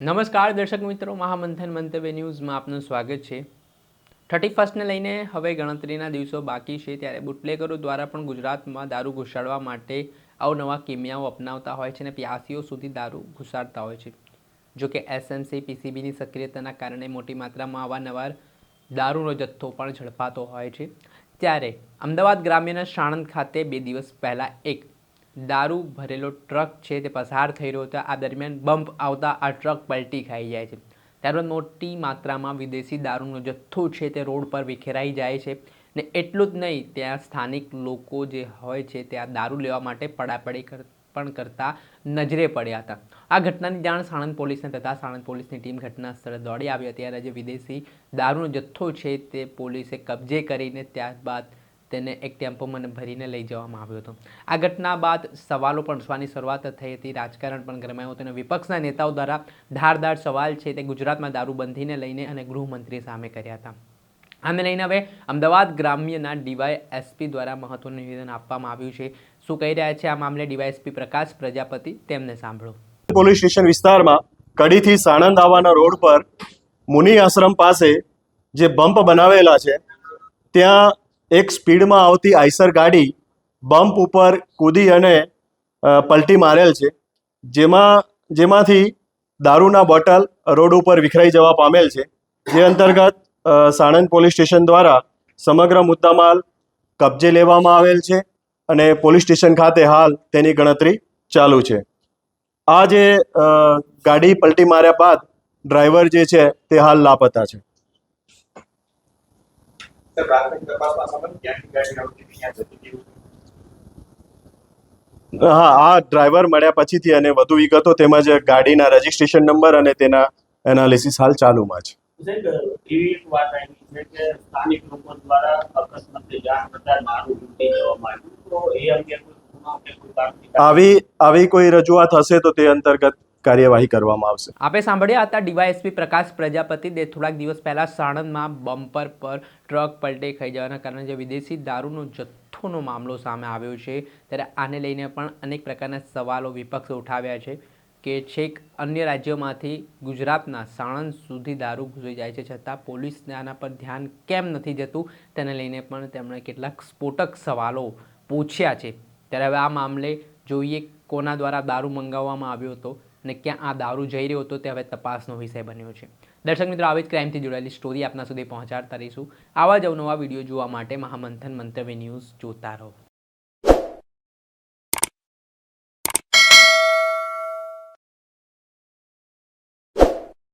નમસ્કાર દર્શક મિત્રો, મહામંથન મંતવ્ય ન્યૂઝમાં આપનું સ્વાગત છે. થર્ટી ફર્સ્ટને લઈને હવે ગણતરીના દિવસો બાકી છે, ત્યારે બુટલેગરો દ્વારા પણ ગુજરાતમાં દારૂ ઘુસાડવા માટે અવનવા કિમિયાઓ અપનાવતા હોય છે અને પ્યાસીઓ સુધી દારૂ ઘુસાડતા હોય છે. જો કે એસએમસી, પીસીબીની સક્રિયતાના કારણે મોટી માત્રામાં અવારનવાર દારૂનો જથ્થો પણ ઝડપાતો હોય છે. ત્યારે અમદાવાદ ગ્રામ્યના સાણંદ ખાતે બે દિવસ પહેલાં એક દારૂ ભરેલો ટ્રક છે તે પસાર થઈ રહ્યો હતો. આ દરમિયાન બમ્પ આવતા આ ટ્રક પલટી ખાઈ જાય છે. ત્યારબાદ મોટી માત્રામાં વિદેશી દારૂનો જથ્થો છે તે રોડ પર વિખેરાઈ જાય છે ને એટલું જ નહીં, ત્યાં સ્થાનિક લોકો જે હોય છે તે આ દારૂ લેવા માટે પડાપડી પણ કરતા નજરે પડ્યા હતા. આ ઘટનાની જાણ સાણંદ પોલીસને થતાં સાણંદ પોલીસની ટીમ ઘટના સ્થળે દોડી આવી. હતી ત્યારે જે વિદેશી દારૂનો જથ્થો છે તે પોલીસે કબજે કરીને ત્યારબાદ તેને એક ટેમ્પોમાં ભરીને લઈ જવામાં આવ્યો હતો. આ ઘટના બાદ સવાલો પણ ઉઠવાની શરૂઆત થઈ હતી. રાજકારણ પણ ગરમાયું હતું અને વિપક્ષના નેતાઓ દ્વારા ધારદાર સવાલ છે તે ગુજરાતમાં દારૂબંધીને લઈને અને ગૃહમંત્રી સામે કર્યા હતા. આને લઈને હવે અમદાવાદ ગ્રામ્યના ડીવાય એસપી દ્વારા મહત્વનું નિવેદન આપવામાં આવ્યું છે. શું કહી રહ્યા છે આ મામલે ડીવાયએસપી પ્રકાશ પ્રજાપતિ? તેમને સાંભળો. પોલીસ સ્ટેશન વિસ્તારમાં કડીથી સાણંદ આવવાના રોડ પર મુનિ આશ્રમ પાસે જે બમ્પ બનાવેલા છે, ત્યાં એક સ્પીડમાં આવતી આઈસર ગાડી બમ્પ ઉપર કૂદી અને પલટી મારેલ છે. જેમાં, જેમાંથી દારૂના બોટલ રોડ ઉપર વિખરાઈ જવા પામેલ છે. જે અંતર્ગત સાણંદ પોલીસ સ્ટેશન દ્વારા સમગ્ર મુદ્દામાલ કબજે લેવામાં આવેલ છે અને પોલીસ સ્ટેશન ખાતે હાલ તેની ગણતરી ચાલુ છે. આ જે ગાડી પલટી માર્યા બાદ ડ્રાઈવર જે છે તે હાલ લાપતા છે. પ્રાથમિક તપાસમાં સંબંધ ક્યાંથી ગાડી આવતી હતી, ક્યાં જતી હતી હા આ ડ્રાઈવર મળ્યા પછીથી અને વધુ વિગતો તેમજ ગાડીના રજીસ્ટ્રેશન નંબર અને તેના એનાલિસિસ હાલ ચાલુમાં છે. આવી આવી કોઈ રજૂઆત હશે તો તે અંતર્ગત કાર્યવાહી કરવામાં આવશે. આપે સાંભળ્યા હતા ડીવાયએસપી પ્રકાશ પ્રજાપતિ દે થોડાક દિવસ પહેલાં સાણંદમાં બમ્પર પર ટ્રક પલટે ખાઈ જવાના કારણે જે વિદેશી દારૂનો જથ્થોનો મામલો સામે આવ્યો છે, ત્યારે આને લઈને પણ અનેક પ્રકારના સવાલો વિપક્ષે ઉઠાવ્યા છે કે છેક અન્ય રાજ્યોમાંથી ગુજરાતના સાણંદ સુધી દારૂ ઘૂસી જાય છે, છતાં પોલીસને આના પર ધ્યાન કેમ નથી જતું? તેને લઈને પણ તેમણે કેટલાક સ્ફોટક સવાલો પૂછ્યા છે. ત્યારે હવે આ મામલે જોઈએ કોના દ્વારા દારૂ મંગાવવામાં આવ્યો હતો. અને ક્યાં આ દારૂ જઈ રહ્યો હતો તે હવે તપાસનો વિષય બન્યો છે. દર્શક મિત્રો, આવી જ ક્રાઇમથી જોડાયેલી સ્ટોરી આપના સુધી પહોંચાડતા રહીશું. આવા જ અવનવા વીડિયો જોવા માટે મહામંથન મંતવ્ય ન્યૂઝ જોતા રહો.